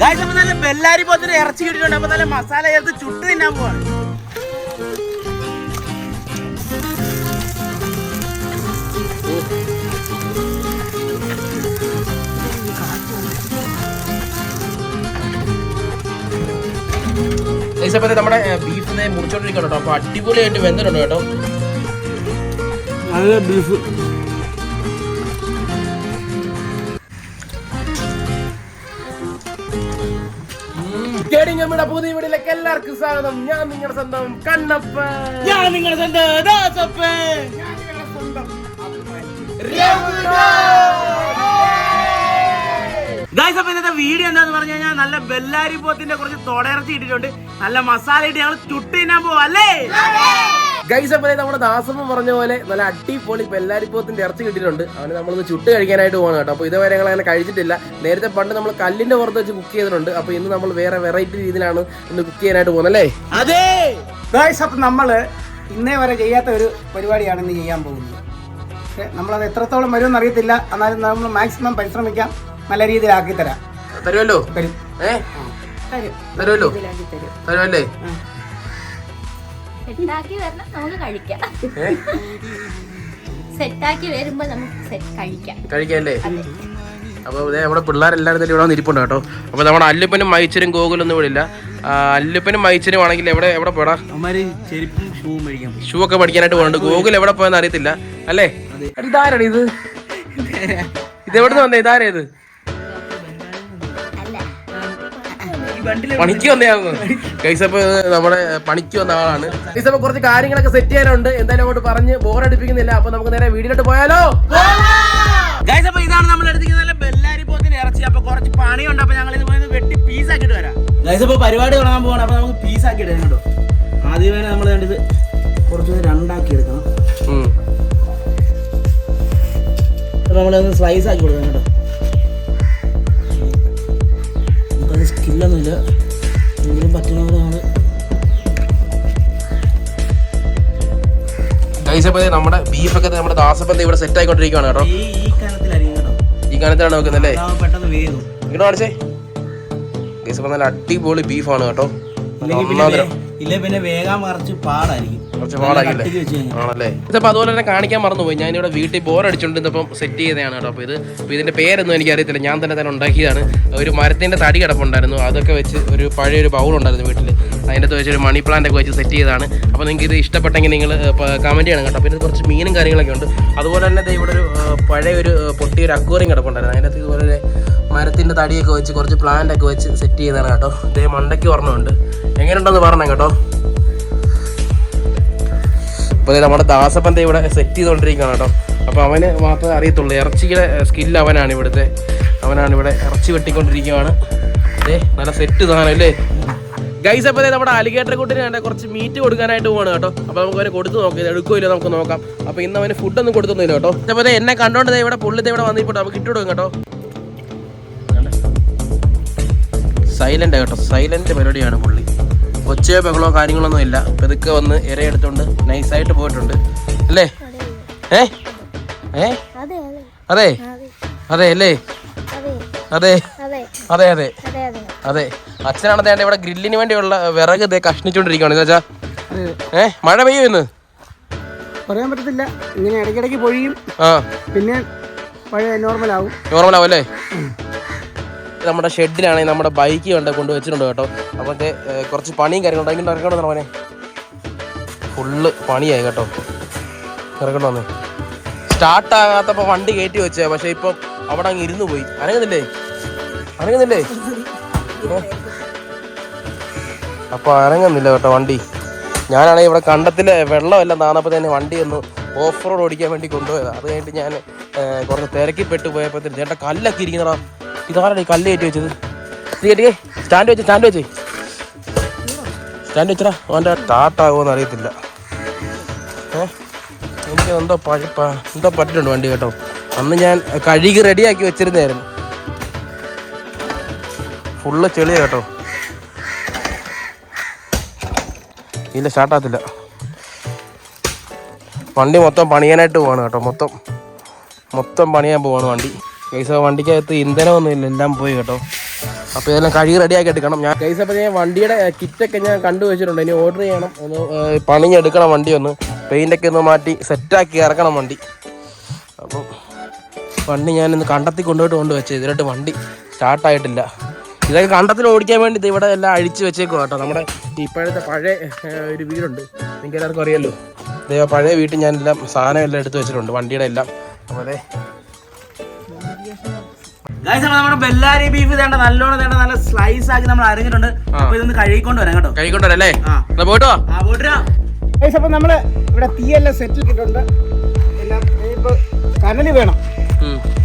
Guys അപ്പൊ നല്ല ബെല്ലാരി പോത്തിന് ഇറച്ചി കിട്ടിയിട്ടുണ്ട്. അപ്പൊ നല്ല മസാല ചേർത്ത് ചുട്ട് തിന്നാൻ പോവാണ്. അപ്പോൾ നമ്മുടെ ബീഫിനെ മുറിച്ചോണ്ടിരിക്കണം കേട്ടോ. അപ്പൊ അടിപൊളിയായിട്ട് വെന്തിട്ടുണ്ട് കേട്ടോ. നല്ല ബീഫ് കേടിങ്ങമ്മയുടെ പുതിയ വീടിലേക്ക് എല്ലാവർക്കും സ്വാഗതം. ഞാൻ നിങ്ങളുടെ സ്വന്തം കണ്ണപ്പ ഞാൻ നിങ്ങളുടെ സ്വന്തം ദാസപ്പൻ. ഗായ്സ് അപ്പൊ ഇന്നത്തെ വീഡിയോ എന്താന്ന് പറഞ്ഞു കഴിഞ്ഞാൽ നല്ല ബെല്ലാരി പോത്തിന്റെ കുറച്ച് തൊടയിറച്ചി ഇട്ടിട്ടുണ്ട്. നല്ല മസാല ഇട്ട് ഞങ്ങൾ ചുട്ട് തിന്നാൻ പോവാ അല്ലേ? ഗൈസ് അപ്പോൾ നമ്മുടെ ദാസമ്മ പറഞ്ഞ പോലെ നല്ല അടിപൊളി ബെല്ലാരിപ്പോത്തിന്റെ ഇറച്ചി കിട്ടിയിട്ടുണ്ട്. അവന് നമ്മളൊന്ന് ചുട്ട് കഴിക്കാനായിട്ട് പോകണം കേട്ടോ. അപ്പോൾ ഇതുവരെ ഞങ്ങൾ അങ്ങനെ കഴിച്ചിട്ടില്ല. നേരത്തെ പണ്ട് നമ്മൾ കല്ലിന്റെ പുറത്ത് വെച്ച് കുക്ക് ചെയ്തിട്ടുണ്ട്. അപ്പോൾ ഇന്ന് നമ്മൾ വേറെ വെറൈറ്റി രീതിയിലാണ് ഇന്ന് കുക്ക് ചെയ്യാനായിട്ട് പോകുന്നത് അല്ലേ? അതെ! ഗൈസ് അപ്പം നമ്മൾ ഇന്നേ വരെ ചെയ്യാത്ത ഒരു പരിപാടിയാണ് ഇന്ന് ചെയ്യാൻ പോകുന്നത്. പക്ഷേ നമ്മളത് എത്രത്തോളം വരുമെന്ന് അറിയത്തില്ല. എന്നാലും നമ്മൾ മാക്സിമം പരിശ്രമിക്കാം. നല്ല രീതിയിലാക്കി തരാം തരുമല്ലോ? തരും. തരുമല്ലോ? തരുമല്ലേ? സെറ്റാക്കി വരണം നമുക്ക് കഴിക്കാം. സെറ്റാക്കി വരുമ്പോ നമുക്ക് സെറ്റ് കഴിക്കാം. കഴിക്കാല്ലേ? അപ്പോൾ ഇതേ നമ്മുടെ പിള്ളേരെല്ലാവരും തന്നെ ഇവിടെ വന്ന് ഇരിപ്പുണ്ട് കേട്ടോ. അപ്പോൾ നമ്മുടെ അല്ലുപ്പനും മൈച്ചരും ഗോകുലൊന്നും ഇവിടെ ഇല്ല. അല്ലുപ്പനും മൈച്ചരും ആണെങ്കിൽ എവിടെ എവിടെ പോടാ? ഷൂ ഒക്കെ പഠിക്കാനായിട്ട് പോകുന്നുണ്ട് ഗോകുൽ എവിടെ പോയെന്ന് അറിയത്തില്ല. അല്ലേ? ഇതാരാണ് ഇത്? ഇത്. എവിടെ നിന്ന് വന്നേ? ഇതാരേത് ഇത്? പണിക്ക് വന്നയാന്ന്. കൈസപ്പ് നമ്മുടെ പണിക്ക് വന്ന ആളാണ്. കൈസപ്പ് കുറച്ച് കാര്യങ്ങളൊക്കെ സെറ്റ് ചെയ്യാനുണ്ട്. എന്തായാലും അങ്ങോട്ട് പറഞ്ഞ് ബോറടിപ്പിക്കുന്നില്ല അപ്പൊ നമുക്ക് നേരെ വീടിലോട്ട് പോയാലോ? കൈസപ്പ് ഇതാണ് നമ്മൾ എടുത്തിരിക്കുന്നത്. ബെല്ലാരി പോത്തിന് ഇറച്ചി. അപ്പൊ കുറച്ച് പണിയുണ്ട്. അപ്പൊ ഞങ്ങൾ ഇത് പോയത് വെട്ടി പീസ് ആക്കിട്ട് വരാം. ഗൈസ് അപ്പൊ പരിപാടി തുടങ്ങാൻ പോകണം അപ്പൊ നമുക്ക് പീസ് ആക്കി ഇടാൻ കേട്ടോ. ആദ്യമേ നമ്മൾ രണ്ടിത് കുറച്ച് രണ്ടാക്കി എടുക്കണം. നമ്മളത് സ്ലൈസ് ആക്കി കൊടുക്കണം കേട്ടോ. ഇല്ലെന്നില്ല എങ്കിലും പറ്റുന്നതാണ്. ഗൈസപ്പതി നമ്മുടെ ബീഫൊക്കെ നമ്മുടെ ദാസപ്പന്തി ഇവിടെ സെറ്റ് ആയിക്കൊണ്ടിരിക്കുകയാണ് കേട്ടോ. ഈ കാലത്തിലാണ് വെക്കുന്നല്ലേ ഇങ്ങോട്ട് അടിപൊളി ബീഫാണ് കേട്ടോ. ഇല്ല പിന്നെ വേഗം മറിച്ച് പാടായിരിക്കും. കുറച്ച് പാടാക്കില്ലേ? ആണല്ലേ? അതുപോലെ തന്നെ കാണിക്കാൻ മറന്നുപോയി. ഞാൻ ഇവിടെ വീട്ടിൽ ബോർ അടിച്ചുകൊണ്ടിരുന്നപ്പം സെറ്റ് ചെയ്തതാണ് കേട്ടോ. അപ്പോൾ ഇത് അപ്പോൾ ഇതിന്റെ പേരൊന്നും എനിക്ക് അറിയത്തില്ല ഞാൻ തന്നെ തന്നെ ഉണ്ടാക്കിയതാണ്. ഒരു മരത്തിന്റെ തടി കിടപ്പുണ്ടായിരുന്നു. അതൊക്കെ വെച്ച് ഒരു പഴയ ഒരു ബൗൾ ഉണ്ടായിരുന്നു വീട്ടിൽ അതിന്റെ അകത്ത് വെച്ച് ഒരു മണി പ്ലാന്റ് ഒക്കെ വെച്ച് സെറ്റ് ചെയ്തതാണ്. അപ്പോൾ നിങ്ങൾക്ക് ഇത് ഇഷ്ടപ്പെട്ടെങ്കിൽ നിങ്ങൾ കമന്റ് ചെയ്യണം കേട്ടോ. പിന്നെ കുറച്ച് മീനും കാര്യങ്ങളൊക്കെ ഉണ്ട്. അതുപോലെ തന്നെ ഇവിടെ ഒരു പഴയ ഒരു പൊട്ടിയ ഒരു അക്വറിയും കിടപ്പുണ്ടായിരുന്നു. അതിന്റെ അകത്ത് ഇതുപോലെ മരത്തിന്റെ തടിയൊക്കെ വെച്ച് കുറച്ച് പ്ലാന്റ് ഒക്കെ വെച്ച് സെറ്റ് ചെയ്തതാണ് കേട്ടോ. ഇതേ മണ്ടയ്ക്ക് ഓർമ്മയുണ്ട് എങ്ങനെയുണ്ടെന്ന് പറഞ്ഞേ കേട്ടോ. അപ്പോൾ ദേ നമ്മുടെ ദാസപ്പന്ത ഇവിടെ സെറ്റ് ചെയ്തുകൊണ്ടിരിക്കുകയാണ് കേട്ടോ. അപ്പോൾ അവന് മാത്രമേ അറിയത്തുള്ളൂ. ഇറച്ചിയുടെ സ്കില്ല് അവനാണ് ഇവിടുത്തെ. അവനാണ് ഇവിടെ ഇറച്ചി വെട്ടിക്കൊണ്ടിരിക്കുകയാണ്. ഏ നല്ല സെറ്റ് സാധനം അല്ലേ? ഗൈസ് അപ്പോൾ നമ്മുടെ അലിഗേറ്റർ കൂട്ടിന് വേണ്ട കുറച്ച് മീറ്റ് കൊടുക്കാനായിട്ട് പോവാണ് കേട്ടോ. അപ്പോൾ നമുക്ക് അവനെ കൊടുത്ത് നോക്കാം. എടുക്കില്ല നമുക്ക് നോക്കാം. അപ്പോൾ ഇന്ന് അവന് ഫുഡൊന്നും കൊടുത്തൊന്നുമില്ല കേട്ടോ. അപ്പോൾ എന്നെ കണ്ടോണ്ട് ഇവിടെ പുള്ളി ദേ ഇവിടെ വന്നിപ്പോട്ടെ നമുക്ക് ഇട്ടു കൊടുക്കും കേട്ടോ സൈലന്റ് കേട്ടോ. സൈലന്റ് പരിപാടിയാണ് പുള്ളി. ഒച്ചയോ ബഹളോ കാര്യങ്ങളൊന്നും ഇല്ല. പെതുക്കെ വന്ന് ഇരയെടുത്തോണ്ട് നൈസായിട്ട് പോയിട്ടുണ്ട്. അല്ലേ? ഏ? ഏ? അതെ. അതെ? അല്ലേ? അതെ. അതെ. അതെ. അതെ അച്ഛനാണ് തേണ്ട ഇവിടെ ഗ്രില്ലിന് വേണ്ടിയുള്ള വിറക് ഇതേ കഷ്ണിച്ചോണ്ടിരിക്കുകയാണ് ചാച്ചാ ഏ? മഴ പെയ്യും ഇന്ന്? പറയാൻ പറ്റത്തില്ല. ഇങ്ങനെ ഇടയ്ക്കിടയ്ക്ക് പൊഴിയും. പിന്നെ പഴയ നോർമൽ ആവും. നോർമൽ ആവും അല്ലേ? നമ്മുടെ ഷെഡിലാണെങ്കിൽ നമ്മുടെ ബൈക്ക് കൊണ്ട് കൊണ്ട് വെച്ചിട്ടുണ്ട് കേട്ടോ. അപ്പോൾ കുറച്ച് പണിയും കാര്യങ്ങളും ഇങ്ങനെ ഇറക്കണം മോനെ? ഫുള്ള് പണിയായി കേട്ടോ. ഇറക്കണം വന്നേ സ്റ്റാർട്ട് ആകാത്തപ്പോൾ വണ്ടി കയറ്റി വെച്ചേ പക്ഷേ ഇപ്പം അവിടെ അങ്ങ് ഇരുന്ന് പോയി. അനങ്ങുന്നില്ലേ? ഏ? അപ്പോൾ അനങ്ങുന്നില്ല കേട്ടോ വണ്ടി. ഞാനാണെങ്കിൽ ഇവിടെ കണ്ടത്തിലെ വെള്ളമെല്ലാം താന്നപ്പോൾ തന്നെ വണ്ടി ഒന്ന് ഓഫ് റോഡ് ഓടിക്കാൻ വേണ്ടി കൊണ്ടുപോയതാണ് അത് കഴിഞ്ഞിട്ട് ഞാൻ കുറച്ച് തിരക്കിപ്പെട്ട് പോയപ്പോൾ ചേട്ടാ കല്ലൊക്കെ ഇരിക്കുന്നടാ ഇതാരാണ് ഈ കല്ല് കയറ്റി വെച്ചത്? ഇത് കയറ്റിയേ സ്റ്റാൻഡ് വെച്ച് സ്റ്റാൻഡ് വെച്ച്. സ്റ്റാൻഡ് വെച്ചടാ അവന്റെ ടാട്ടാകുമോ ആകുമെന്ന് അറിയത്തില്ല. ഏ? എനിക്ക് എന്തോ പഴപ്പാ എന്തോ പറ്റിട്ടുണ്ട് വണ്ടി കേട്ടോ. അന്ന് ഞാൻ കഴുകി റെഡിയാക്കി വെച്ചിരുന്നായിരുന്നു. ഫുള്ള് ചെളിയ കേട്ടോ. ഇല്ല സ്റ്റാർട്ടാകത്തില്ല വണ്ടി മൊത്തം പണിയാനായിട്ട് പോവാണ് കേട്ടോ മൊത്തം. മൊത്തം പണിയാൻ പോവാണ് വണ്ടി. പൈസ വണ്ടിക്കകത്ത് ഇന്ധനമൊന്നുമില്ല എല്ലാം പോയി കേട്ടോ. അപ്പോൾ ഇതെല്ലാം കഴുകി റെഡിയാക്കി എടുക്കണം. ഞാൻ ഗൈസ് അപ്പോൾ ഞാൻ വണ്ടിയുടെ കിറ്റൊക്കെ ഞാൻ കണ്ടു വെച്ചിട്ടുണ്ട്. ഇനി ഓർഡർ ചെയ്യണം. ഒന്ന് പണിഞ്ഞെടുക്കണം വണ്ടി ഒന്ന്. പെയിന്റൊക്കെ ഒന്ന് മാറ്റി സെറ്റാക്കി ഇറക്കണം വണ്ടി. അപ്പം വണ്ടി ഞാനിന്ന് കണ്ടെത്തി കൊണ്ടുപോയിട്ട് കൊണ്ട് വെച്ചത്. ഇതിലോട്ട് വണ്ടി സ്റ്റാർട്ടായിട്ടില്ല ഇതൊക്കെ കണ്ടത്തിൽ ഓടിക്കാൻ വേണ്ടി ഇവിടെ എല്ലാം അഴിച്ചു വെച്ചേക്കും കേട്ടോ. നമ്മുടെ ഇപ്പോഴത്തെ പഴയ ഒരു വീടുണ്ട്. നിങ്ങൾക്ക് എല്ലാവർക്കും അറിയാലോ ദൈവ പഴയ വീട്ടിൽ ഞാനെല്ലാം സാധനം എല്ലാം എടുത്തു വെച്ചിട്ടുണ്ട്. വണ്ടിയുടെ എല്ലാം. അപ്പോൾ അതെ ഗൈസ് അപ്പൊ നമ്മുടെ ബെല്ലാരി ബീഫ് തേണ്ട നല്ലോണം തേണ്ട നല്ല സ്ലൈസ് ആക്കി നമ്മൾ അരിഞ്ഞിട്ടുണ്ട്. അപ്പൊ ഇതൊന്ന് കഴുകിക്കൊണ്ട് വരാം കേട്ടോ. കഴിക്കൊണ്ടല്ലേ ആ. എന്നാ പോയിട്ട് വാ. ആ പോട്ടാ ഗൈസ് അപ്പോൾ നമ്മൾ ഇവിടെ തീയെല്ലാം സെറ്റിൽ ഇട്ടിട്ടുണ്ട്. എല്ലാം ഇപ്പോൾ കനൽ വേണം.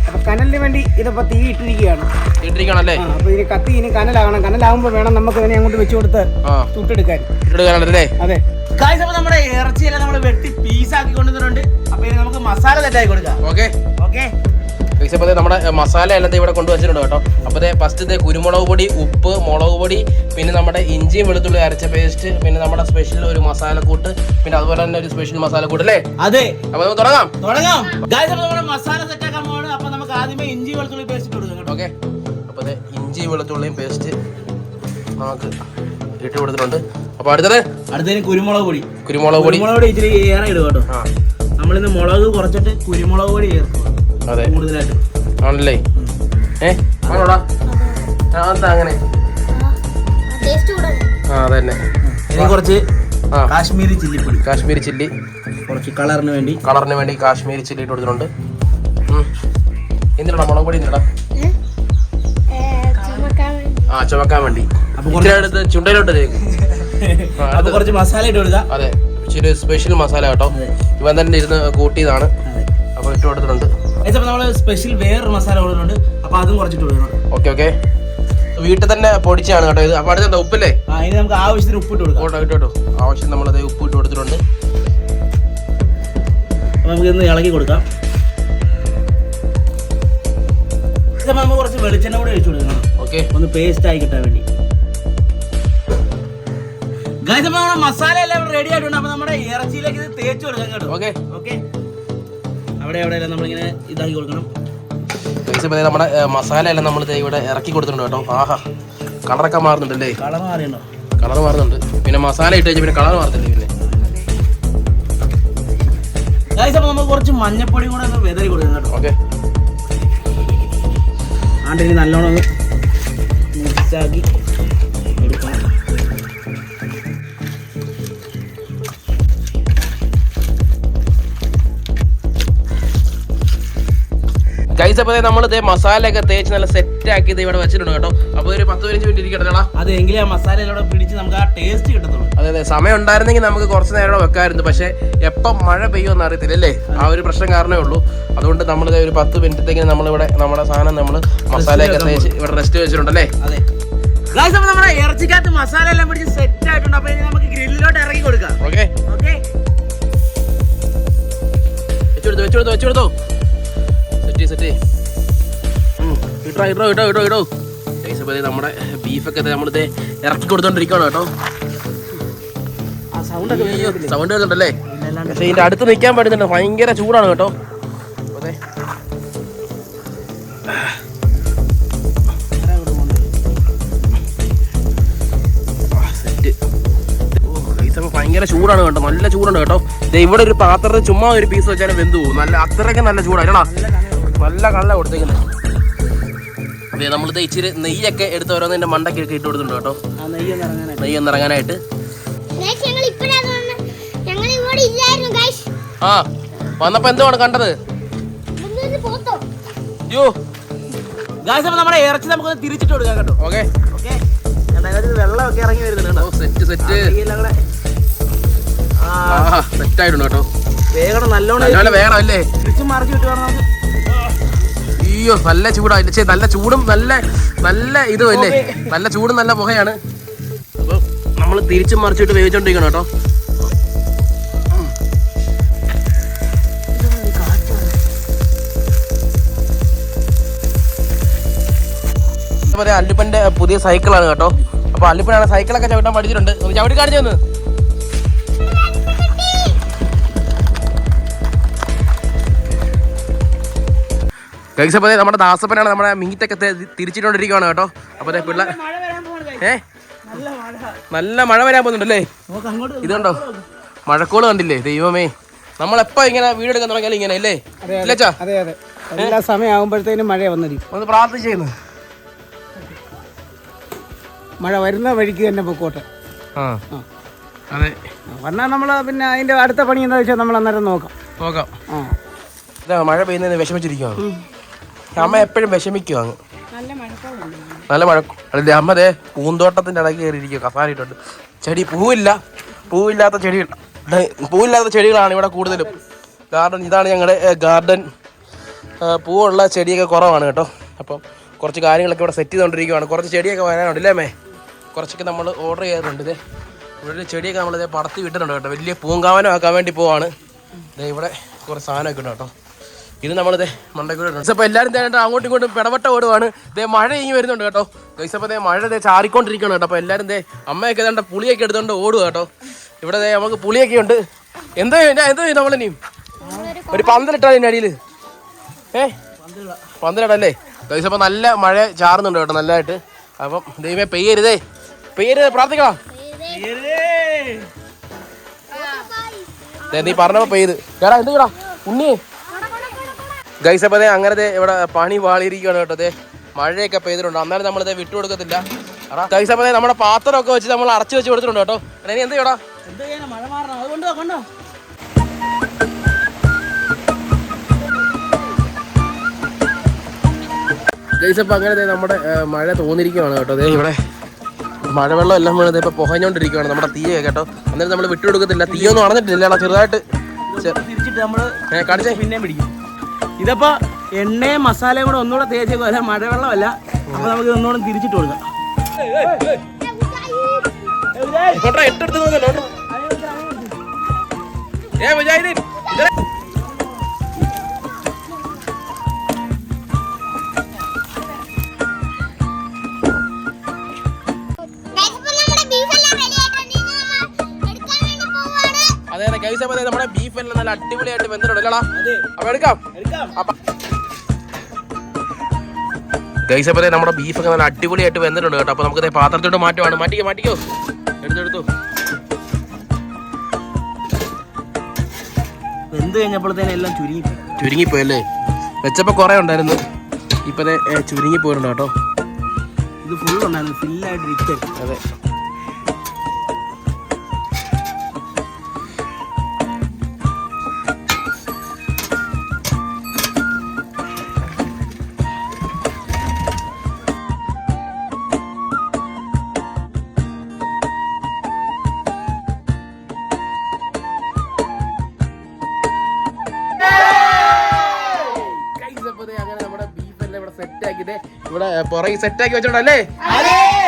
അപ്പൊ കനലിന് വേണ്ടി ഇതിപ്പോ തീ ഇട്ടിരിക്കുകയാണ്. ഇട്ടിരിക്കണല്ലേ ആ അപ്പോൾ ഇനി കത്തി ഇനി കനലാകണം കനലാകുമ്പോ വേണം നമുക്ക് ഇതിനെ അങ്ങോട്ട് വെച്ചു കൊടുത്ത് ആ. ചുട്ടെടുക്കാൻ. ഇട്ടെടുക്കാനല്ലേ അതെ. ഗൈസ് അപ്പൊ നമ്മുടെ ഇറച്ചിയെല്ലാം നമ്മൾ വെട്ടി പീസ് ആക്കി കൊണ്ടുവന്നിട്ടുണ്ട്. അപ്പൊ ഇനി നമുക്ക് മസാല സെറ്റാക്കി കൊടുക്കാം. ഓക്കെ ഓക്കെ അപ്പോൾ നമ്മുടെ മസാല എല്ലാം ഇവിടെ കൊണ്ടുവച്ചിട്ടുണ്ട് കേട്ടോ. അപ്പോൾ ഫസ്റ്റ് കുരുമുളക് പൊടി ഉപ്പ് മുളക് പൊടി പിന്നെ നമ്മുടെ ഇഞ്ചിയും വെളുത്തുള്ളി അരച്ച പേസ്റ്റ് പിന്നെ നമ്മുടെ സ്പെഷ്യൽ ഒരു മസാലക്കൂട്ട് പിന്നെ അതുപോലെ തന്നെ ഒരു സ്പെഷ്യൽ മസാലക്കൂട്ട് അല്ലേ? അതെ. അപ്പോൾ നമുക്ക് തുടങ്ങാം. തുടങ്ങാം. മസാല സെറ്റാക്കാൻ പോവാണ്. അപ്പൊ നമുക്ക് ആദ്യമേ ഇഞ്ചി വെളുത്തുള്ളി പേസ്റ്റ് കൊടുക്കാം ഓക്കെ അപ്പോൾ ഇഞ്ചി വെളുത്തുള്ളിയും പേസ്റ്റ് നമുക്ക് ഇട്ട് കൊടുത്തിട്ടുണ്ട്. അപ്പോൾ അടുത്തത്? അടുത്തതിന് കുരുമുളക് പൊടി. കുരുമുളക് പൊടി. കുരുമുളക് പൊടി ഇച്ചിരി ഏറെ ഇടും കേട്ടോ. നമ്മളിന്ന് മുളക് കുറച്ചിട്ട് കുരുമുളക് പൊടി ചേർക്കും. അതെ. ആണല്ലേ? ഏ? ആണോടാ? എന്താ അങ്ങനെ? ആ അതന്നെ. ഇനി കുറച്ച് കാശ്മീരി ചില്ലിപ്പൊടി കാശ്മീരി ചില്ലി. കുറച്ച് കളറിന് വേണ്ടി. കളറിന് വേണ്ടി കാശ്മീരി ചില്ലി ഇട്ട് കൊടുത്തിട്ടുണ്ട്. എന്തിനാ മുളക് പൊടി എന്തിനാ ചുമക്കാൻ ആ ചുമക്കാൻ വേണ്ടി. എടുത്ത് ചുണ്ടയിലോട്ട് തേക്ക്. ആ, കുറച്ച് മസാല ഇട്ട് കൊടുക്കാം അതെ. ഇച്ചിരി സ്പെഷ്യൽ മസാല കേട്ടോ. അതെ. ഇവൻ തന്നെ ഇരുന്ന് കൂട്ടിയതാണ്. അപ്പോൾ ഇട്ട് കൊടുത്തിട്ടുണ്ട്. ഗൈസ് നമ്മൾ സ്പെഷ്യൽ വേറൊരു മസാല കൊടുക്കുന്നുണ്ട് അപ്പൊ അതും കുറച്ചിട്ട് കൊടുക്കണം ഓക്കെ ഓക്കെ വീട്ടിൽ തന്നെ പൊടിച്ചാണ് കേട്ടോ ഇത്. അപ്പോൾ അടുത്ത ഉപ്പില്ലേ? ആ ഇനി നമുക്ക് ആവശ്യത്തിന് ഉപ്പിട്ട് കൊടുക്കാം. കേട്ടോ ആവശ്യം നമ്മളത് ഉപ്പ് ഇട്ട് കൊടുത്തിട്ടുണ്ട്. അപ്പോൾ നമുക്ക് ഇന്ന് ഇളക്കി കൊടുക്കാം. ഇത് അപ്പൊ നമുക്ക് കുറച്ച് വെളിച്ചെണ്ണ കൂടെ ഒഴിച്ചു കൊടുക്കണം. ഓക്കെ ഒന്ന് പേസ്റ്റ് ആയി കിട്ടാൻ വേണ്ടി. ഗൈസ് അപ്പോൾ നമ്മുടെ മസാല എല്ലാം റെഡി ആയിട്ടുണ്ട്. അപ്പൊ നമ്മുടെ ഇറച്ചിയിലേക്ക് ഇത് തേച്ച് കൊടുക്കാം കേട്ടോ. ഓക്കെ അവിടെ എല്ലാം നമ്മളിങ്ങനെ ഇതാക്കി കൊടുക്കണം. ഇപ്പോൾ നമ്മുടെ മസാല എല്ലാം നമ്മൾ ഇവിടെ ഇറക്കി കൊടുത്തിട്ടുണ്ട് കേട്ടോ. ആഹാ കളറൊക്കെ മാറുന്നുണ്ടല്ലേ? കളർ മാറിയുണ്ടോ? കളർ മാറുന്നുണ്ട്. പിന്നെ മസാല ഇട്ട് കഴിഞ്ഞാൽ പിന്നെ കളർ മാറുന്നില്ലേ പിന്നെ? ഗൈസ് അപ്പൊ നമുക്ക് കുറച്ച് മഞ്ഞപ്പൊടി കൂടെ ഒന്ന് വെതറി കൊടുക്കണം കേട്ടോ. ഓക്കെ ആണ്ട് നല്ലോണം മിക്സാക്കി ഗൈസ് അപ്പോൾ നമ്മൾ ഇതേ ഒക്കെ തേച്ച് നല്ല സെറ്റ് ആക്കി ഇത് ഇവിടെ വെച്ചിട്ടുണ്ട് കേട്ടോ. അപ്പോൾ ഒരു പത്ത് പതിനഞ്ച് മിനിറ്റ് ഇരിക്കട്ടെടാ അത് എങ്കിലും ആ മസാല എല്ലാം പിടിച്ച് നമുക്ക് ആ ടേസ്റ്റ് കിട്ടത്തുള്ളൂ. അതെ അതെ. സമയം ഉണ്ടായിരുന്നെങ്കിൽ നമുക്ക് കുറച്ച് നേരം വെക്കാമായിരുന്നു പക്ഷേ എപ്പം മഴ പെയ്യുമെന്ന് അറിയത്തില്ല അല്ലേ ആ ഒരു പ്രശ്നം കാരണമേ ഉള്ളൂ. അതുകൊണ്ട് നമ്മൾ ഒരു പത്ത് മിനിറ്റത്തേക്ക് നമ്മളിവിടെ നമ്മുടെ സാധനം നമ്മൾ മസാലയൊക്കെ തേച്ച് ഇവിടെ റെസ്റ്റ് വെച്ചിട്ടുണ്ടല്ലേ? അതെ. ഗൈസ് അപ്പൊ നമ്മുടെ ഇറച്ചിക്കകത്ത് മസാല എല്ലാം പിടിച്ച് സെറ്റ് ആയിട്ടുണ്ട്. അപ്പൊ ഇനി നമുക്ക് ഗ്രില്ലിലോട്ട് ഇറങ്ങി കൊടുക്കാം. ഓക്കെ ഓക്കെ വെച്ചെടുത്തു വെച്ചു വെച്ചെടുത്തു. സെറ്റ് സെറ്റ് ഇട്ടോ ഇട്ടോ ഇട്ടോ ഇട്ടോ ഇട്ടോ. നമ്മുടെ ബീഫൊക്കെ നമ്മളിത് ഇറക്കി കൊടുത്തോണ്ടിരിക്കുകയാണ് കേട്ടോ. സൗണ്ട് വരുന്നുണ്ടല്ലേ പക്ഷേ ഇതിന്റെ അടുത്ത് നിൽക്കാൻ പറ്റുന്നുണ്ട്. ഭയങ്കര ചൂടാണ് കേട്ടോ. അതെ ഭയങ്കര ചൂടാണ് കേട്ടോ. നല്ല ചൂടാണ് കേട്ടോ. ഇവിടെ ഒരു പാത്രത്തിൽ ചുമ്മാ ഒരു പീസ് വെച്ചാലും വെന്തു പോകും. നല്ല അത്രയ്ക്ക് നല്ല ചൂടാണ് നല്ല കള്ള കൊടുത്തേക്കുന്നത് അതെ നമ്മളിത് ഇച്ചിരി നെയ്യൊക്കെ എടുത്ത് ഓരോന്നിന്റെ മണ്ടയ്ക്കൊക്കെ ഇട്ട് കൊടുത്തിട്ടുണ്ട് കേട്ടോ. ആ നെയ്യൊന്ന് ഇറങ്ങാനായിട്ട്. നെയ്യ് ഒന്ന് ഇറങ്ങാനായിട്ട് ആ വന്നപ്പോ എന്തുവാണ് കണ്ടത്? യോ അപ്പൊ നമ്മുടെ ഇറച്ചി നമുക്ക് തിരിച്ചിട്ട് കൊടുക്കാം കേട്ടോ. ഓക്കെ. വെള്ളമൊക്കെ ഇറങ്ങി വരുന്നുണ്ട് കേട്ടോ. Set set. സെറ്റ് ആയിട്ടുണ്ട് കേട്ടോ. വേഗം നല്ലോണം വേഗം വേണം അല്ലേ? തിരിച്ചും മറിച്ച് വിട്ട് വേണം നമുക്ക് അയ്യോ നല്ല ചൂടാ. ഇല്ല, ചേ നല്ല ചൂടും നല്ല നല്ല ഇതും അല്ലേ? നല്ല ചൂടും നല്ല പുകയാണ്. അപ്പൊ നമ്മൾ തിരിച്ചും മറിച്ചിട്ട് വേവിച്ചോണ്ടിരിക്കണം കേട്ടോ. അല്ലിപ്പന്റെ പുതിയ സൈക്കിളാണ് കേട്ടോ. അപ്പൊ അല്ലിപ്പനാണ് സൈക്കിളൊക്കെ ചവിട്ടാൻ പഠിച്ചിട്ടുണ്ട്. ചവിട്ടി കാണിച്ചു തന്നു. ഗൈസ് അപ്പോൾ നമ്മുടെ ദാസപ്പനാണ് നമ്മുടെ മീറ്റൊക്കെ തിരിച്ചിട്ടോണ്ടിരിക്കുകയാണ് കേട്ടോ. അപ്പോൾ പിള്ളേർ ഏ? നല്ല മഴ. വരാൻ പോകുന്നുണ്ടല്ലേ? ഇതുണ്ടോ? മഴക്കോൾ കണ്ടില്ലേ? ദൈവമേ. നമ്മളെപ്പോ ഇങ്ങനെ വീടെടുക്കാൻ തുടങ്ങിയാലും ഇങ്ങനെ അല്ലേ? ഇല്ലച്ചാ? അതെ അതെ. എല്ലാ സമയമാകുമ്പോഴത്തേനും മഴ വന്നിരിക്കും. ഒന്ന് പ്രാർത്ഥിച്ചു മഴ വരുന്ന വഴിക്ക് തന്നെ പൊക്കോട്ടെ. അതെ. വന്നാൽ നമ്മൾ പിന്നെ അതിന്റെ അടുത്ത പണി എന്താ വെച്ചാൽ നമ്മൾ അന്നേരം നോക്കാം. നോക്കാം. മഴ പെയ്യുന്നതിന് വിഷമിച്ചിരിക്കുവാണ്. അമ്മ എപ്പോഴും വിഷമിക്കും അങ്ങ്. നല്ല മഴ അല്ല അമ്മ ദേ പൂന്തോട്ടത്തിന്റെ ഇടയ്ക്ക് കയറിയിരിക്കും കസാരിട്ടുണ്ട് ചെടി പൂവില്ല. പൂവില്ലാത്ത ചെടികൾ പൂവില്ലാത്ത ചെടികളാണ് ഇവിടെ കൂടുതലും. ഗാർഡൻ ഇതാണ് ഞങ്ങളുടെ ഗാർഡൻ പൂവുള്ള ചെടിയൊക്കെ കുറവാണ് കേട്ടോ. അപ്പം കുറച്ച് കാര്യങ്ങളൊക്കെ ഇവിടെ സെറ്റ് ചെയ്തുകൊണ്ടിരിക്കുകയാണ് കുറച്ച് ചെടിയൊക്കെ വരാനുണ്ട് അല്ലേ അമ്മേ? കുറച്ചൊക്കെ നമ്മൾ ഓർഡർ ചെയ്തിട്ടുണ്ട് ഇതേ ഇവിടെ ചെടിയൊക്കെ നമ്മളിതേ ഇതേ പടത്തി വിട്ടിട്ടുണ്ട് കേട്ടോ. വലിയ പൂങ്കാവനം ആക്കാൻ വേണ്ടി പോവാണ്. ദേ ഇവിടെ കുറച്ച് സാധനമൊക്കെ ഉണ്ട് കേട്ടോ. ഇത് നമ്മളിതേ മണ്ടക്കൂടെ അപ്പോൾ എല്ലാവരും തേണ്ട അങ്ങോട്ടും ഇങ്ങോട്ടും പിടവട്ട ഓടുവാണ്. ദേ മഴ ഇങ്ങി വരുന്നുണ്ട് കേട്ടോ. ഗൈസപ്പോൾ ദേ മഴ ദേ കേട്ടോ. അപ്പോൾ എല്ലാവരും ദേ അമ്മയൊക്കെ ഏതാണ്ട് പുളിയൊക്കെ എടുത്തുകൊണ്ട് ഓടുക കേട്ടോ. ഇവിടെ ദേ നമുക്ക് പുളിയൊക്കെ ഉണ്ട്. എന്തോ എന്തോ നമ്മളിനിയും ഒരു പന്തലിട്ടാ ഇതിന്റെ അടിയിൽ ഏ? പന്തലിടല്ലേ ഗൈസപ്പോൾ നല്ല മഴ ചാറുന്നുണ്ട് കേട്ടോ നല്ലതായിട്ട്. അപ്പം ദൈവമേ പെയ്യരുതേ. പെയ്യരുതേ പ്രാർത്ഥിക്കണം. നീ പറഞ്ഞപ്പോ പെയ്ത്. കേടാ എന്ത് കേടാ? ഉണ്ണി ഗൈസ് അപ്പോൾ അതെ അങ്ങനത്തെ ഇവിടെ പണി വാളിയിരിക്കുകയാണ് കേട്ടോ അതെ മഴയൊക്കെ പെയ്തിട്ടുണ്ട്. അന്നേരം നമ്മളിത് വിട്ടുകൊടുക്കത്തില്ല ഗൈസ് അപ്പൊ ദേ നമ്മുടെ പാത്രമൊക്കെ വെച്ച് നമ്മൾ അടച്ചു വെച്ച് കൊടുത്തിട്ടുണ്ട് കേട്ടോ. ഇനി എന്ത് ചെയ്യടാ? മഴ മാറണം. അത് കൊണ്ടോ കൊണ്ടോ? ഗൈസ് അപ്പൊ അങ്ങനെ നമ്മുടെ മഴ തോന്നിയിരിക്കുകയാണ് കേട്ടോ അതെ ഇവിടെ മഴവെള്ളം എല്ലാം വീണത് ഇപ്പൊ പുകഞ്ഞുകൊണ്ടിരിക്കുകയാണ് നമ്മുടെ തീയെ കേട്ടോ. അന്നേരം നമ്മൾ വിട്ടുകൊടുക്കത്തില്ല തീയൊന്നും അടഞ്ഞിട്ടില്ല. എടാ, ചെറുതായിട്ട് കാണിച്ചേ. പിന്നെയും പിടിക്കും. ഇതിപ്പോ എണ്ണയും മസാലയും കൂടെ ഒന്നുകൂടെ തേച്ച് പോലെ മഴവെള്ളമല്ല. അപ്പൊ നമുക്ക് ഒന്നുകൂടെ തിരിച്ചിട്ട് കൊടുക്കാം. ഏ മുജാഹിദീൻ. കൈസ അതെ നമ്മുടെ ബീഫ് എല്ലാം നല്ല അടിപൊളിയായിട്ട് വെന്തിട്ടുണ്ട് അല്ലടാ അപ്പൊ എടുക്കാം. ഗൈസ് അപ്പോൾ നമ്മുടെ ബീഫ് ഒക്കെ നല്ല അടിപൊളിയായിട്ട് വെന്തിട്ടുണ്ട് കേട്ടോ. അപ്പൊ നമുക്ക് പാത്രത്തോട്ട് മാറ്റുവാണ്. മാറ്റിക്കോ മാറ്റിക്കോ. എടുത്തെടുത്തു വെന്ത് കഴിഞ്ഞപ്പോഴത്തേനും എല്ലാം ചുരുങ്ങി ചുരുങ്ങിപ്പോയല്ലേ? വെച്ചപ്പോ കുറെ ഉണ്ടായിരുന്നു. ഇപ്പൊ ചുരുങ്ങിപ്പോയിട്ടുണ്ട് കേട്ടോ. ഇത് ഫുൾ ഉണ്ടായിരുന്നു. ഫില്ലായിട്ട് ഇരിക്കും അതെ. ആക്കിയിട്ട് ഇവിടെ പുറകെ സെറ്റ് ആക്കി വെച്ചോണ്ടല്ലേ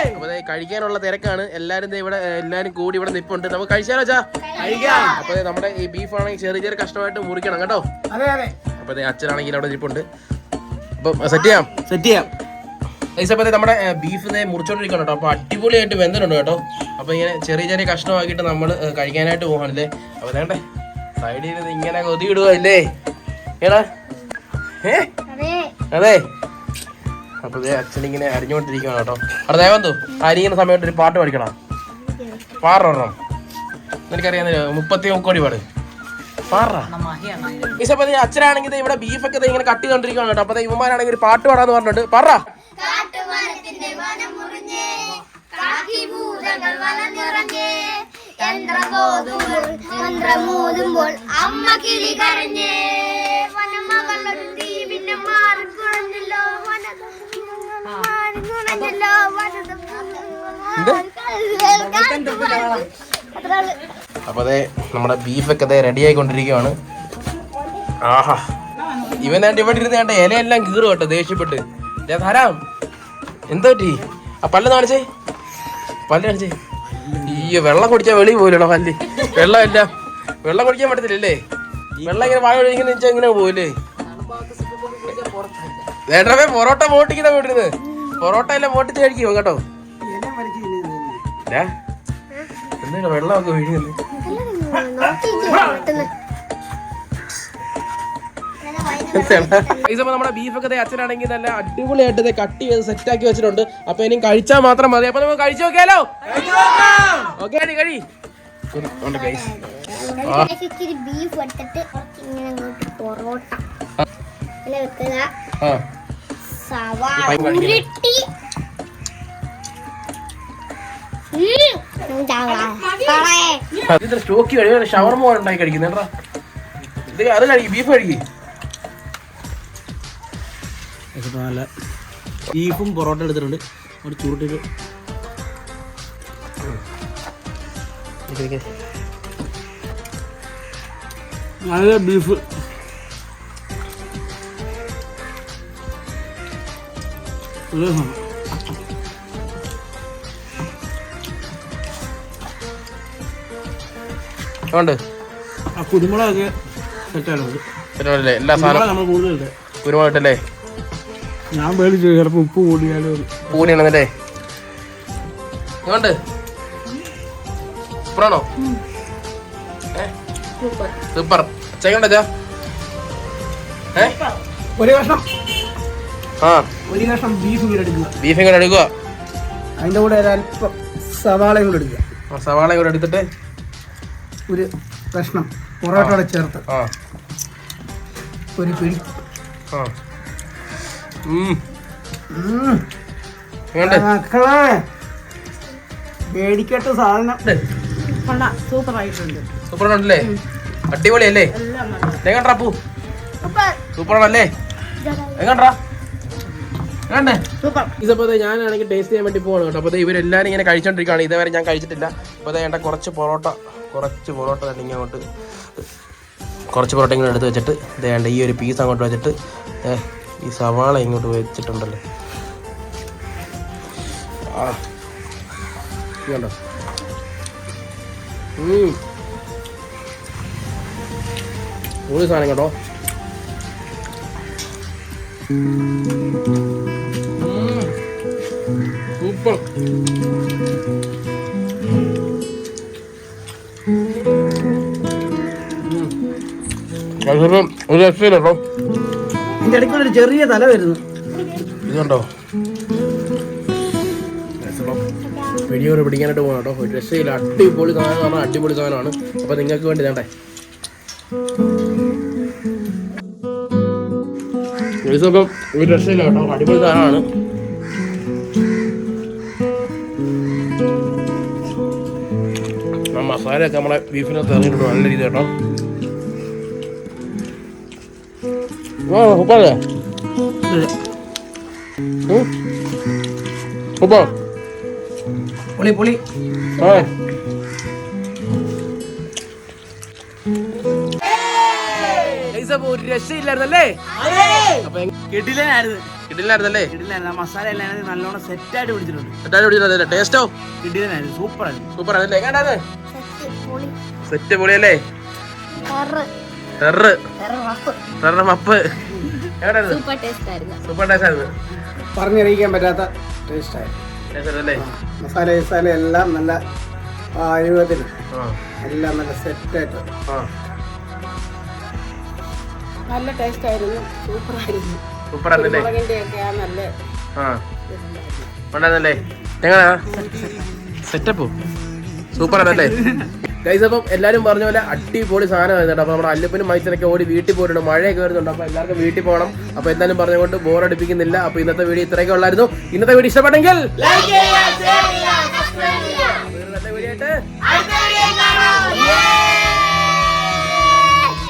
അപ്പൊ ദേ കഴിക്കാനുള്ള തിരക്കാണ്. എല്ലാരും ദേ ഇവിടെ എല്ലാരും കൂടി ഇവിടെ നിപ്പുണ്ട്. നമുക്ക് കഴിച്ചാലോ ചാ കഴിക്കാം. അപ്പൊ നമ്മുടെ ഈ ബീഫ് ആണെങ്കിൽ ചെറിയ ചെറിയ കഷ്ടമായിട്ട് മുറിക്കണം കേട്ടോ. അതെ അതെ. അപ്പൊ ദേ അച്ഛനാണെങ്കിൽ അവിടെ നിപ്പുണ്ട്. അപ്പൊ സെറ്റ് ചെയ്യാം? സെറ്റ് ചെയ്യാം. ഗൈസ് നമ്മുടെ ബീഫ് മുറിച്ചോണ്ടിരിക്കണം കേട്ടോ. അപ്പൊ അടിപൊളിയായിട്ട് വെന്തിട്ടുണ്ട് കേട്ടോ. അപ്പൊ ഇങ്ങനെ ചെറിയ ചെറിയ കഷ്ണമാക്കിയിട്ട് നമ്മൾ കഴിക്കാനായിട്ട് പോകണല്ലേ അപ്പൊ വേണ്ടേ സൈഡിൽ നിന്ന് ഇങ്ങനെ കൊതി ഇടുക അല്ലേ ഏടാ? ഏ? അതെ. അപ്പൊ അച്ഛനിങ്ങനെ അച്ഛൻ ഇങ്ങനെ അരിഞ്ഞോണ്ടിരിക്കുകയാണ് കേട്ടോ. അവിടെ ദേവന്തു അരിയുന്ന സമയത്ത് ഒരു പാട്ട് പഠിക്കണം. പാടണം എനിക്കറിയാവുന്ന മുപ്പത്തി മുക്കോടി പാട്. ദേ അച്ഛനാണെങ്കിൽ ഇവിടെ ബീഫൊക്കെ ഇങ്ങനെ കട്ട് ചെയ്തോണ്ടിരിക്കുകയാണ് കേട്ടോ. അപ്പൊ ദേ ഇവന്മാരാണെങ്കിൽ ഒരു പാട്ട് പാടാന്ന് പറഞ്ഞിട്ടുണ്ട്. പറ. മന്ത്രമൂതുമ്പോൾ അമ്മ കിളി കരഞ്ഞേ. വനമകളൊരു തീ പിന്നെ മാറിക്കുഴഞ്ഞല്ലോ വനത അപ്പൊ അതെ നമ്മുടെ ബീഫൊക്കെ അതെ റെഡി ആയിക്കൊണ്ടിരിക്കുകയാണ് ആഹാ. ഇവൻ വേണ്ട ഇവിടെ ഇരുന്ന് വേണ്ട ഇലയെല്ലാം കീറും കേട്ടോ ദേഷ്യപ്പെട്ട്. ഞാൻ തരാം എന്താ പറ്റി? ആ പല്ല് കാണിച്ചേ. പല്ല് കാണിച്ചേ. ഈ വെള്ളം കുടിച്ചാൽ വെളി പോലോ പല്ല്. വെള്ളം എല്ലാം വെള്ളം കുടിക്കാൻ പറ്റത്തില്ലല്ലേ വെള്ളം ഇങ്ങനെ വായ ഒഴിക്കുന്ന വെച്ചാൽ ഇങ്ങനെ പോവില്ലേ? വേണ്ടവേ പൊറോട്ട മോട്ടിക്കുന്ന വീട്ടിരുന്ന് പൊറോട്ട എല്ലാം മോട്ടിച്ച് കഴിക്കുമോ കേട്ടോ? ഏ? എന്തിനാ വെള്ളമൊക്കെ വീഴുന്നത് നമ്മുടെ ബീഫൊക്കെ ദേ അച്ഛനാണെങ്കിൽ നല്ല അടിപൊളിയായിട്ട് ദേ കട്ട് ചെയ്ത് സെറ്റ് ആക്കി വെച്ചിട്ടുണ്ട്. അപ്പൊ ഇനി കഴിച്ചാൽ മാത്രം മതി. അപ്പൊ നമുക്ക് കഴിച്ചു നോക്കിയാലോ? ഓക്കെ കഴി. ബീഫ് എടുത്തിട്ട് പൊറോട്ട. ഇങ്ങനെ വെക്കുക ആ. സവാള? ഉരുട്ടി. സ്റ്റോക്കി ഷവർമ പോലെ ഉണ്ടാക്കി കഴിക്കുന്നേട്ടാ ഇത് അത് കഴിക്കും ബീഫ് കഴിക്കും നല്ല ബീഫും പൊറോട്ട എടുത്തിട്ടുണ്ട്. ഒരു ചുരുട്ടിട്ട് നല്ല ബീഫ് ഉണ്ട്. ആ കുരുമുളകൊക്കെ സെറ്റായിട്ടുണ്ട് പിന്നെ എല്ലാ സാധനവും നമ്മൾ കൂടുതലുണ്ട്. കുരുമുളകിട്ടല്ലേ? ഞാൻ മേടിച്ചു ചിലപ്പോൾ ഉപ്പ് കൂടിയാലും പൂണിയാണെന്നല്ലേ ഉണ്ട് സൂപ്പറാണോ സൂപ്പർ. സൂപ്പർ. ചാ ഏ? ഒരു ആ ഒരു കഷ്ണം ബീഫ് കൂടെ എടുക്കുക. ബീഫ് ഇങ്ങനെ എടുക്കുക. അതിന്റെ കൂടെ ഒരല്പം സവാളയും കൂടെ എടുക്കുക. സവാളയും സവാള കൂടെ എടുത്തിട്ട് ഒരു കഷ്ണം പൊറോട്ടയോടെ ചേർത്ത്. ആ. ഒരു പിടി. ആ. ഉം. ഉം. ഇങ്ങോട്ട്. മക്കളെ. മേടിക്കട്ടെ സാധനം. സൂപ്പറാണല്ലേ? അടിപൊളിയല്ലേ? എങ്ങണ്ടാ പൂ? സൂപ്പറാണല്ലേ? എങ്ങണ്ടാ ദേ ഞാനാണെങ്കിൽ ടേസ്റ്റ് ചെയ്യാൻ വേണ്ടി പോകണം കേട്ടോ. അപ്പോൾ ഇവരെല്ലാരും ഇങ്ങനെ കഴിച്ചോണ്ടിരിക്കുകയാണ്. ഇതേവരെ ഞാൻ കഴിച്ചിട്ടില്ല. അപ്പോൾ ദേ വേണ്ട കുറച്ച് പൊറോട്ട കുറച്ച് പൊറോട്ട തന്നെ ഇങ്ങനെ അങ്ങോട്ട് കുറച്ച് പൊറോട്ട ഇങ്ങനെ എടുത്ത് വെച്ചിട്ട് ഇതേ വേണ്ട ഈ ഒരു പീസ് അങ്ങോട്ട് വെച്ചിട്ട് ഏഹ് ഈ സവാള ഇങ്ങോട്ട് വെച്ചിട്ടുണ്ടല്ലോ. കണ്ടോ. പൊളി സാധനം കേട്ടോ. സൂപ്പർ ഒരു രക്ഷയില്ല കേട്ടോ. അതിന്റെ ഇടയ്ക്ക് ഒരു ചെറിയ തല വരുന്നു. ഇതുണ്ടോ? വെടിയോട് പിടിക്കാനായിട്ട് പോകണം കേട്ടോ. ഒരു രക്ഷയില്ല. അടിപൊളി സാധനമാണ് അടിപൊളി സാധനമാണ്. അപ്പൊ നിങ്ങൾക്ക് വേണ്ടി വേണ്ടേ ഒരു രക്ഷയില്ല കേട്ടോ. അടിപൊളി സാധനമാണ്. മസാലയൊക്കെ നമ്മളെ ബീഫിനകത്ത് ഇറങ്ങിയിട്ട് നല്ല രീതി കേട്ടോ ആ ഉപ്പാ? പുളി പൊളി. ആ. ഒരു രക്ഷയില്ലായിരുന്നല്ലേ? കിടിലായിരുന്നു ആ മസാല എല്ലാം നല്ലോണം സെറ്റായിട്ട് പിടിച്ചിട്ടുണ്ട്. ടേസ്റ്റോ സൂപ്പറായിരുന്നു. സൂപ്പർ ആണല്ലേ? എങ്ങനെയാണ് സെറ്റ് പൊളി സെറ്റ് പൊളിയല്ലേ? മപ്പ്. സൂപ്പർ ടേസ്റ്റ് ആയിരുന്നു. പറഞ്ഞറിയിക്കാൻ പറ്റാത്ത ടേസ്റ്റ് മസാല മസാല എല്ലാം നല്ല ആയുധത്തിന് എല്ലാം നല്ല സെറ്റായിട്ട്. നല്ല ടേസ്റ്റ് ആയിരുന്നു. സൂപ്പർ ആയിരുന്നു. സൂപ്പർ ആയിരുന്നല്ലേ നല്ല ആ. ഉണ്ടായിരുന്നല്ലേ? എങ്ങനെയാ സെറ്റപ്പ് സൂപ്പർ ആണല്ലേ ഗൈസ് അപ്പം എല്ലാവരും പറഞ്ഞ പോലെ അടിപൊളി സാധനമായിരുന്നു കേട്ടോ. അപ്പോൾ നമ്മുടെ അല്ലപ്പനും മൈസനൊക്കെ ഓടി വീട്ടിൽ പോയിട്ടുണ്ട്. മഴയൊക്കെ വരുന്നുണ്ട്. അപ്പോൾ എല്ലാവർക്കും വീട്ടിൽ പോകണം. അപ്പോൾ എന്തായാലും പറഞ്ഞുകൊണ്ട് ബോർ അടിപ്പിക്കുന്നില്ല. അപ്പോൾ ഇന്നത്തെ വീഡിയോ ഇത്രയൊക്കെ ഉള്ളായിരുന്നു. ഇന്നത്തെ വീഡിയോ ഇഷ്ടപ്പെട്ടെങ്കിൽ ഇന്നത്തെ വീഡിയോ ആയിട്ട്